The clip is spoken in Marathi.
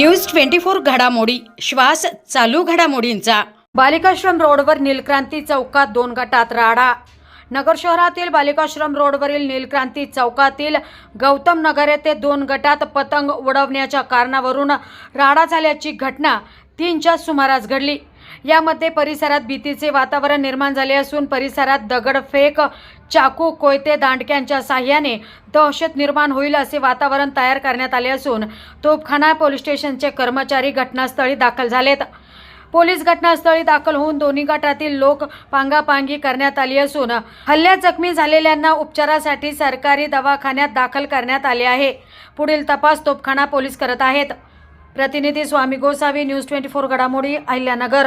न्यूज ट्वेंटी फोर घडामोडी. श्वास चालू घडामोडींचा. बालिकाश्रम रोडवर नीलक्रांती चौकात दोन गटात राडा. नगर शहरातील बालिकाश्रम रोडवरील नीलक्रांती चौकातील गौतम नगर येथे दोन गटात पतंग उडवण्याच्या कारणावरून राडा झाल्याची घटना तीनच्या सुमारास घडली. यामध्ये परिसरात भीतीचे वातावरण निर्माण झाले असून परिसरात दगडफेक चाकू कोयते दांडक्यांच्या साह्याने दहशत निर्माण होईल असे वातावरण तयार करण्यात आले असून तोपखाना पोलीस स्टेशनचे कर्मचारी घटनास्थळी दाखल झालेत. पोलीस घटनास्थळी दाखल होऊन दोन्ही गटातील लोक पांगापांगी करण्यात आली असून हल्ल्यात जखमी झालेल्यांना उपचारासाठी सरकारी दवाखान्यात दाखल करण्यात आले आहे. पुढील तपास तोपखाना पोलीस करत आहेत. प्रतिनिधी Swami Gosavi news twenty four घडामोडी अहिल्यानगर.